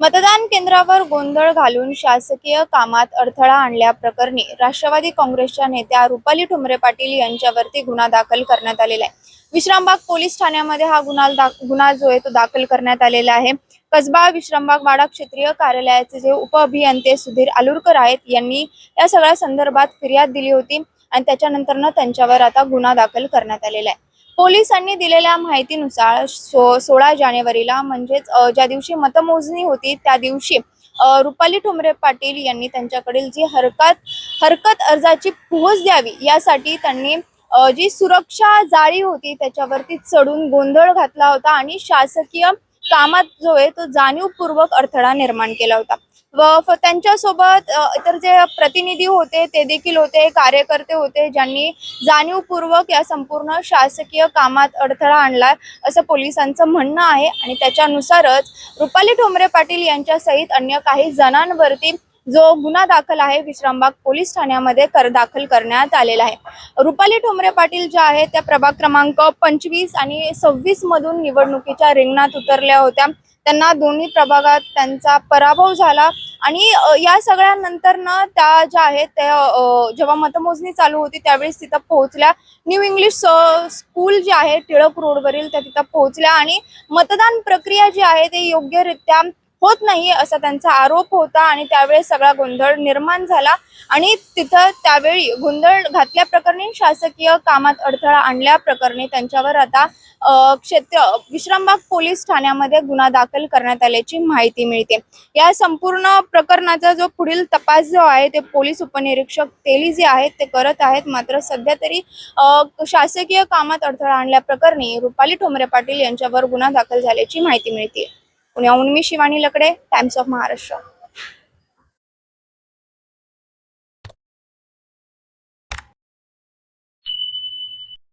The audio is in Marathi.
मतदान केंद्रावर गोंधळ घालून शासकीय कामात अडथळा आणल्याप्रकरणी राष्ट्रवादी काँग्रेसच्या नेत्या रुपाली ठुमरे पाटील यांच्यावरती गुन्हा दाखल करण्यात आलेला आहे. विश्रामबाग पोलीस ठाण्यामध्ये हा गुन्हा गुन्हा जो आहे तो दाखल करण्यात आलेला आहे. कसबा विश्रामबाग वाडा क्षेत्रीय कार्यालयाचे जे उपअभियंते सुधीर आलुरकर आहेत यांनी या सगळ्या संदर्भात फिर्याद दिली होती आणि त्याच्यानंतरनं त्यांच्यावर आता गुन्हा दाखल करण्यात आलेला आहे. पोलिसांनी दिलेल्या माहितीनुसार सो सोळा जानेवारीला म्हणजेच ज्या दिवशी मतमोजणी होती त्या दिवशी रुपाली ठोंबरे पाटील यांनी त्यांच्याकडील जी हरकत हरकत अर्जाची पोहोच द्यावी यासाठी त्यांनी जी सुरक्षा जाळी होती त्याच्यावरती चढून गोंधळ घातला होता आणि शासकीय कामात जो आहे तो जाणीवपूर्वक अडथळा निर्माण केला होता. व त्यांच्यासोबत इतर जे प्रतिनिधी होते ते देखील होते कार्यकर्ते होते ज्यांनी जाणीवपूर्वक या संपूर्ण शासकीय कामात अडथळा आणला असं पोलिसांचं म्हणणं आहे. आणि त्याच्यानुसारच रुपाली ठोंबरे पाटील यांच्यासहित अन्य काही जणांवरती जो गुन्हा दाखल आहे विश्रामबाग पोलीस ठाण्यामध्ये कर दाखल करण्यात आलेला आहे. रुपाली ठोंबरे पाटील ज्या आहेत त्या प्रभाग क्रमांक पंचवीस आणि सव्वीस मधून निवडणुकीच्या रिंगणात उतरल्या होत्या. त्यांना दोन्ही प्रभागात त्यांचा पराभव झाला आणि या सगळ्यानंतर ना त्या ज्या आहेत त्या जेव्हा मतमोजणी चालू होती त्यावेळेस तिथं पोहोचल्या. न्यू इंग्लिश स्कूल जे आहे टिळक रोडवरील त्या तिथं पोहोचल्या आणि मतदान प्रक्रिया जी आहे ते योग्यरित्या होत नाही असा त्यांचा आरोप होता आणि त्यावेळेस सगळा गोंधळ निर्माण झाला. आणि तिथं त्यावेळी गोंधळ घातल्या प्रकरणी शासकीय कामात अडथळा आणल्या प्रकरणी त्यांच्यावर आता क्षेत्र विश्रामबाग पोलीस ठाण्यामध्ये गुन्हा दाखल करण्यात आल्याची माहिती मिळते. या संपूर्ण प्रकरणाचा जो पुढील तपास जो आहे ते पोलीस उपनिरीक्षक तेली जे आहेत ते करत आहेत. मात्र सध्या तरी शासकीय कामात अडथळा आणल्याप्रकरणी रुपाली ठोंबरे पाटील यांच्यावर गुन्हा दाखल झाल्याची माहिती मिळते पुण्याहून मी शिवानी लकडे टाइम्स ऑफ महाराष्ट्र